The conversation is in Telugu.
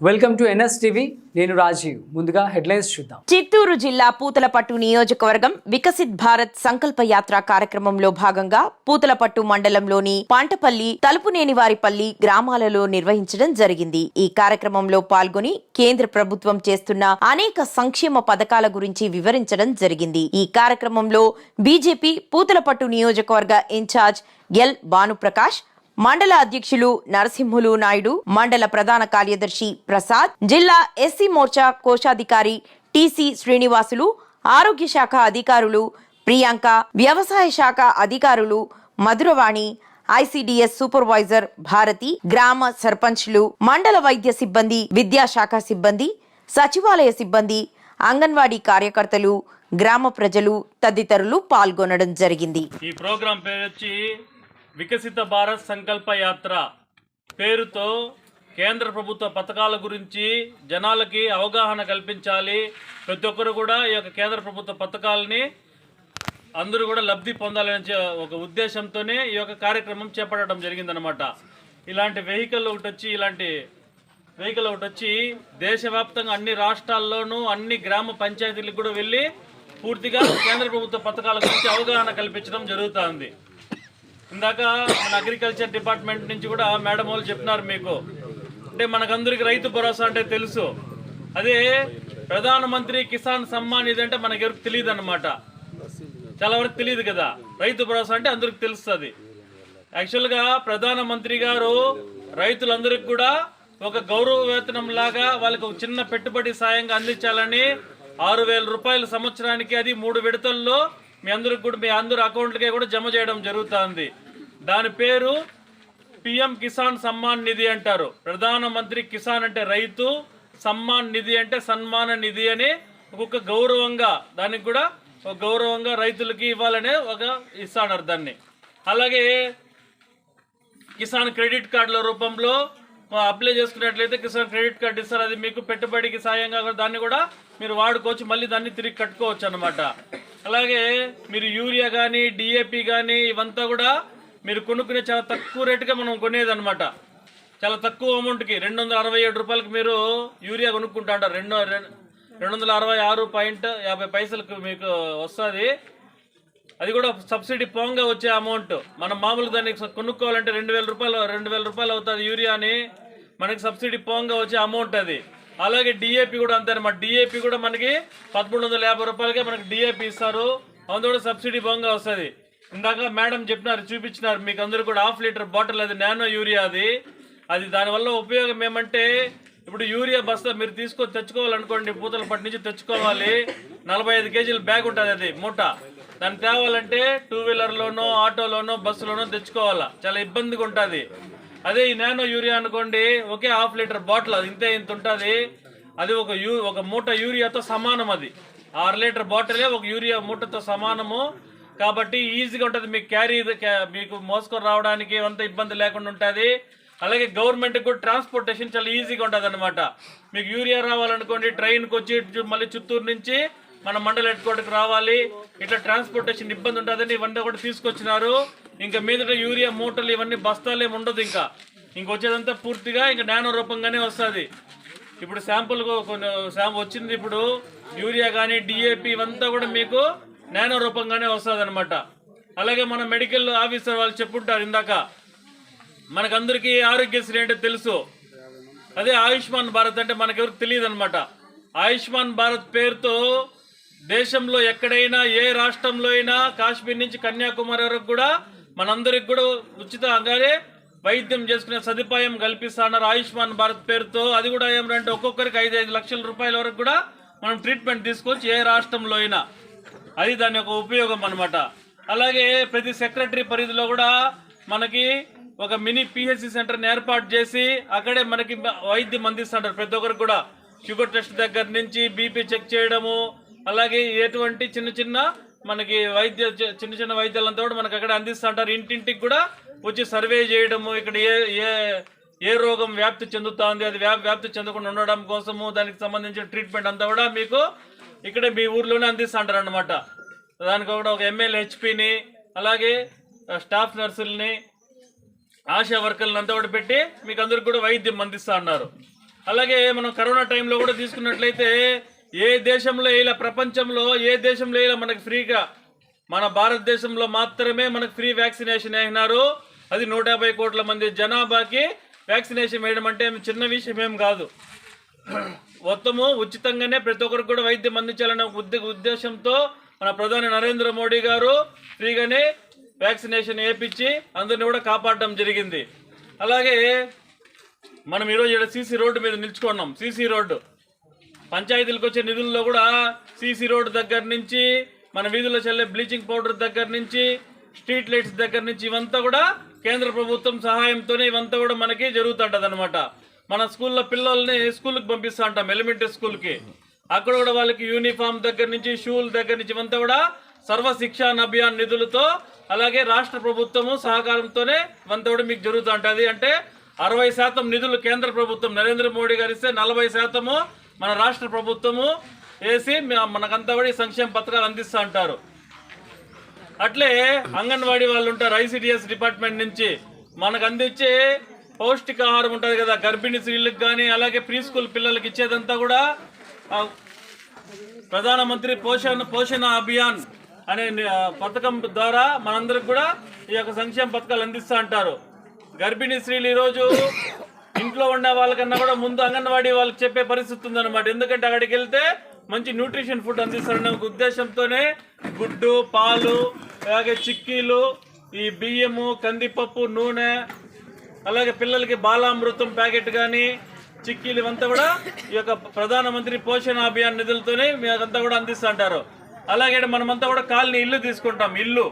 వెల్కమ్ టు ఎన్ఎస్ టీవీ నేను రాజీవ్. ముందుగా హెడ్లైన్స్ చూద్దాం. చిత్తూరు జిల్లా పూతలపట్టు నియోజకవర్గం వికసిత్ భారత్ సంకల్ప యాత్ర కార్యక్రమంలో భాగంగా పూతలపట్టు మండలంలోని పాంటపల్లి తలుపునేనివారిపల్లి గ్రామాలలో నిర్వహించడం జరిగింది. ఈ కార్యక్రమంలో పాల్గొని కేంద్ర ప్రభుత్వం చేస్తున్న అనేక సంక్షేమ పథకాల గురించి వివరించడం జరిగింది. ఈ కార్యక్రమంలో బీజేపీ పూతలపట్టు నియోజకవర్గ ఇన్ఛార్జ్ ఎల్. భానుప్రకాష్ మండల అధ్యక్షులు నరసింహులు నాయుడు మండల ప్రధాన కార్యదర్శి ప్రసాద్ జిల్లా ఎస్సీ మోర్చా కోశాధికారి టిసి శ్రీనివాసులు ఆరోగ్య శాఖ అధికారులు ప్రియాంక వ్యవసాయ శాఖ అధికారులు మధురవాణి ఐసిడిఎస్ సూపర్వైజర్ భారతి గ్రామ సర్పంచ్లు మండల వైద్య సిబ్బంది విద్యాశాఖ సిబ్బంది సచివాలయ సిబ్బంది అంగన్వాడీ కార్యకర్తలు గ్రామ ప్రజలు తదితరులు పాల్గొనడం జరిగింది. ఈ ప్రోగ్రాం పేరు వచ్చి వికసిత భారత్ సంకల్ప యాత్ర పేరుతో కేంద్ర ప్రభుత్వ పథకాల గురించి జనాలకి అవగాహన కల్పించాలి. ప్రతి ఒక్కరు కూడా ఈ యొక్క కేంద్ర ప్రభుత్వ పథకాలని అందరూ కూడా లబ్ధి పొందాలనే ఒక ఉద్దేశంతోనే ఈ యొక్క కార్యక్రమం చేపట్టడం జరిగిందనమాట ఇలాంటి వెహికల్ ఒకటి వచ్చి ఇలాంటి వెహికల్ ఒకటి వచ్చి దేశవ్యాప్తంగా అన్ని రాష్ట్రాల్లోనూ అన్ని గ్రామ పంచాయతీలకు కూడా వెళ్ళి పూర్తిగా కేంద్ర ప్రభుత్వ పథకాల గురించి అవగాహన కల్పించడం జరుగుతుంది. ఇందాక మన అగ్రికల్చర్ డిపార్ట్మెంట్ నుంచి కూడా మేడం వాళ్ళు చెప్పినారు మీకు. అంటే మనకందరికి రైతు భరోసా అంటే తెలుసు. అదే ప్రధానమంత్రి కిసాన్ సమ్మాన్ ఇది అంటే మనకి ఎవరికి తెలియదు అనమాట చాలా వరకు తెలియదు కదా. రైతు భరోసా అంటే అందరికి తెలుస్తుంది. యాక్చువల్గా ప్రధానమంత్రి గారు రైతులందరికీ కూడా ఒక గౌరవ వేతనం లాగా వాళ్ళకు చిన్న పెట్టుబడి సాయంగా అందించాలని ఆరు వేల రూపాయల సంవత్సరానికి అది మూడు విడతల్లో మీ అందరికి కూడా మీ అందరు అకౌంట్లకే కూడా జమ చేయడం జరుగుతుంది. దాని పేరు పిఎం కిసాన్ సమ్మాన్ నిధి అంటారు. ప్రధానమంత్రి కిసాన్ అంటే రైతు సమ్మాన్ నిధి అంటే సన్మాన నిధి అని ఒక్కొక్క గౌరవంగా దానికి కూడా ఒక గౌరవంగా రైతులకి ఇవ్వాలనే ఒక ఇస్తాడారు దాన్ని. అలాగే కిసాన్ క్రెడిట్ కార్డుల రూపంలో అప్లై చేసుకున్నట్లయితే కిసాన్ క్రెడిట్ కార్డు ఇస్తారు. అది మీకు పెట్టుబడికి సాయంగా దాన్ని కూడా మీరు వాడుకోవచ్చు. మళ్ళీ దాన్ని తిరిగి కట్టుకోవచ్చు అన్నమాట. అలాగే మీరు యూరియా కానీ డిఏపి కానీ ఇవంతా కూడా మీరు కొనుక్కునే చాలా తక్కువ రేటుగా మనం కొనేది అనమాట చాలా తక్కువ అమౌంట్కి రెండు వందల అరవై ఏడు రూపాయలకి మీరు యూరియా కొనుక్కుంటా ఉంటారు. రెండు రెండు వందల అరవై ఆరు పాయింట్ యాభై పైసలకు మీకు వస్తుంది. అది కూడా సబ్సిడీ పోంగా వచ్చే అమౌంట్ మనం మామూలుగా దాన్ని కొనుక్కోవాలంటే రెండు వేల రూపాయలు రెండు వేల రూపాయలు అవుతుంది యూరియాని. మనకి సబ్సిడీ పోంగా వచ్చే అమౌంట్ అది. అలాగే డిఏపి కూడా అంతే అనమాట డిఏపి కూడా మనకి పదమూడు వందల యాభై రూపాయలకే మనకి డిఏపి ఇస్తారు. అందులో కూడా సబ్సిడీ బాగా వస్తుంది. ఇందాక మేడం చెప్పినారు చూపించినారు. మీకు అందరూ కూడా హాఫ్ లీటర్ బాటిల్ అది నానో యూరియా అది. అది దానివల్ల ఉపయోగం ఏమంటే ఇప్పుడు యూరియా బస్తా మీరు తీసుకొని తెచ్చుకోవాలనుకోండి పూతలపట్టి నుంచి తెచ్చుకోవాలి. నలభై ఐదు కేజీల బ్యాగ్ ఉంటుంది అది మూట. దాన్ని తేవాలంటే టూ వీలర్లోనో ఆటోలోనో బస్సులోనో తెచ్చుకోవాలా. చాలా ఇబ్బందిగా ఉంటుంది. అదే ఈ నానో యూరియా అనుకోండి ఒకే హాఫ్ లీటర్ బాటిల్ అది ఇంతే ఇంత ఉంటుంది. అది ఒక యూ ఒక మూట యూరియాతో సమానం అది. ఆరు లీటర్ బాటిలే ఒక యూరియా మూటతో సమానము. కాబట్టి ఈజీగా ఉంటుంది మీకు క్యారీ మీకు మోసుకొని రావడానికి అంత ఇబ్బంది లేకుండా ఉంటుంది. అలాగే గవర్నమెంట్కి కూడా ట్రాన్స్పోర్టేషన్ చాలా ఈజీగా ఉంటుంది అనమాట మీకు యూరియా రావాలనుకోండి ట్రైన్కి వచ్చి మళ్ళీ చిత్తూరు నుంచి మన మండల హెడ్ క్వార్టర్కి రావాలి. ఇట్లా ట్రాన్స్పోర్టేషన్ ఇబ్బంది ఉంటుందని ఇవన్నీ కూడా తీసుకొచ్చినారు. ఇంకా మీదట యూరియా మూటలు ఇవన్నీ బస్తాలు ఉండదు ఇంకా. ఇంక వచ్చేదంతా పూర్తిగా ఇంకా నానో రూపంగానే వస్తుంది. ఇప్పుడు శాంపుల్ కొన్ని శాంపుల్ వచ్చింది ఇప్పుడు. యూరియా కానీ డిఏపి ఇవంతా కూడా మీకు నానో రూపంగానే వస్తుంది అనమాట అలాగే మన మెడికల్ ఆఫీసర్ వాళ్ళు చెప్పుంటారు ఇందాక. మనకందరికీ ఆరోగ్యశ్రీ అంటే తెలుసు. అదే ఆయుష్మాన్ భారత్ అంటే మనకెవరికి తెలియదు అనమాట ఆయుష్మాన్ భారత్ పేరుతో దేశంలో ఎక్కడైనా ఏ రాష్ట్రంలో అయినా కాశ్మీర్ నుంచి కన్యాకుమారి వరకు కూడా మనందరికి కూడా ఉచితంగానే వైద్యం చేసుకునే సదుపాయం కల్పిస్తున్నారు ఆయుష్మాన్ భారత్ పేరుతో. అది కూడా ఏమంటే ఒక్కొక్కరికి ఐదు ఐదు లక్షల రూపాయల వరకు కూడా మనం ట్రీట్మెంట్ తీసుకోవచ్చు ఏ రాష్ట్రంలో అయినా. అది దాని యొక్క ఉపయోగం అనమాట అలాగే ప్రతి సెక్రటరీ పరిధిలో కూడా మనకి ఒక మినీ పిహెచ్సి సెంటర్ని ఏర్పాటు చేసి అక్కడే మనకి వైద్యం అందిస్తుంటారు ప్రతి ఒక్కరికి కూడా షుగర్ టెస్ట్ దగ్గర నుంచి బీపీ చెక్ చేయడము అలాగే ఎటువంటి చిన్న చిన్న మనకి వైద్య చి- చిన్న చిన్న వైద్యాలంతా కూడా మనకి అక్కడ అందిస్తుంటారు ఇంటింటికి కూడా వచ్చి సర్వే చేయడము ఇక్కడ ఏ ఏ ఏ రోగం వ్యాప్తి చెందుతోంది అది వ్యాప్తి చెందకుండా ఉండడం కోసము దానికి సంబంధించిన ట్రీట్మెంట్ అంతా కూడా మీకు ఇక్కడే మీ ఊర్లోనే అందిస్తుంటారు అనమాట దానికి కూడా ఒక ఎమ్మెల్యే హెచ్పిని అలాగే స్టాఫ్ నర్సుల్ని ఆశా వర్కర్లను అంతా కూడా పెట్టి మీకు అందరికి కూడా వైద్యం అందిస్తా ఉన్నారు. అలాగే మనం కరోనా టైంలో కూడా తీసుకున్నట్లయితే ఏ దేశంలో ఇలా ప్రపంచంలో ఏ దేశంలో ఇలా మనకి ఫ్రీగా మన భారతదేశంలో మాత్రమే మనకు ఫ్రీ వ్యాక్సినేషన్ వేసినారు. అది నూట యాభై కోట్ల మంది జనాభాకి వ్యాక్సినేషన్ వేయడం అంటే చిన్న విషయం ఏం కాదు. మొత్తము ఉచితంగానే ప్రతి ఒక్కరికి కూడా వైద్యం అందించాలనే ఉద్దే ఉద్దేశంతో మన ప్రధాని నరేంద్ర మోడీ గారు ఫ్రీగానే వ్యాక్సినేషన్ వేయించి అందరిని కూడా కాపాడడం జరిగింది. అలాగే మనం ఈరోజు ఇక్కడ సీసీ రోడ్డు మీద నిల్చుకున్నాం. CC road. పంచాయతీలకు వచ్చే నిధుల్లో కూడా సీసీ రోడ్డు దగ్గర నుంచి మన వీధుల్లో చల్లే బ్లీచింగ్ పౌడర్ దగ్గర నుంచి స్ట్రీట్ లైట్స్ దగ్గర నుంచి ఇవంతా కూడా కేంద్ర ప్రభుత్వం సహాయంతోనే ఇవంతా కూడా మనకి జరుగుతుంటుంది అనమాట మన స్కూల్లో పిల్లల్ని స్కూల్కి పంపిస్తూ ఉంటాం ఎలిమెంటరీ స్కూల్కి. అక్కడ కూడా వాళ్ళకి యూనిఫామ్ దగ్గర నుంచి షూల దగ్గర నుంచి ఇవంతా కూడా సర్వ శిక్షాన్ అభియాన్ నిధులతో అలాగే రాష్ట్ర ప్రభుత్వము సహకారంతోనే ఇవంతా కూడా మీకు జరుగుతూ ఉంటుంది అంటే అరవై శాతం నిధులు కేంద్ర ప్రభుత్వం నరేంద్ర మోడీ గారు ఇస్తే నలభై శాతము మన రాష్ట్ర ప్రభుత్వము వేసి మనకంతా కూడా సంక్షేమ పథకాలు అందిస్తూ ఉంటారు అట్లే అంగన్వాడీ వాళ్ళు ఉంటారు ఐసిడిఎస్ డిపార్ట్మెంట్ నుంచి మనకు అందించే పౌష్టికాహారం ఉంటుంది కదా గర్భిణీ స్త్రీలకు కానీ అలాగే ప్రీ స్కూల్ పిల్లలకి ఇచ్చేదంతా కూడా ప్రధానమంత్రి పోషణ పోషణ అభియాన్ అనే పథకం ద్వారా మనందరికి కూడా ఈ యొక్క సంక్షేమ పథకాలు అందిస్తూ అంటారు. గర్భిణీ స్త్రీలు ఈరోజు ఇంట్లో ఉండే వాళ్ళకన్నా కూడా ముందు అంగన్వాడీ వాళ్ళకి చెప్పే పరిస్థితి ఉందన్నమాట. ఎందుకంటే అక్కడికి వెళ్తే మంచి న్యూట్రిషన్ ఫుడ్ అందిస్తారనే ఒక ఉద్దేశంతోనే గుడ్డు పాలు అలాగే చిక్కీలు ఈ బియ్యము కందిపప్పు నూనె అలాగే పిల్లలకి బాలామృతం ప్యాకెట్ కానీ చిక్కీలు ఇవంతా కూడా ఈ యొక్క ప్రధానమంత్రి పోషణ అభియాన్ నిధులతోనే మీకంతా కూడా అందిస్తుంటారు అలాగే మనమంతా కూడా కాలనీ ఇల్లు తీసుకుంటాం ఇల్లు.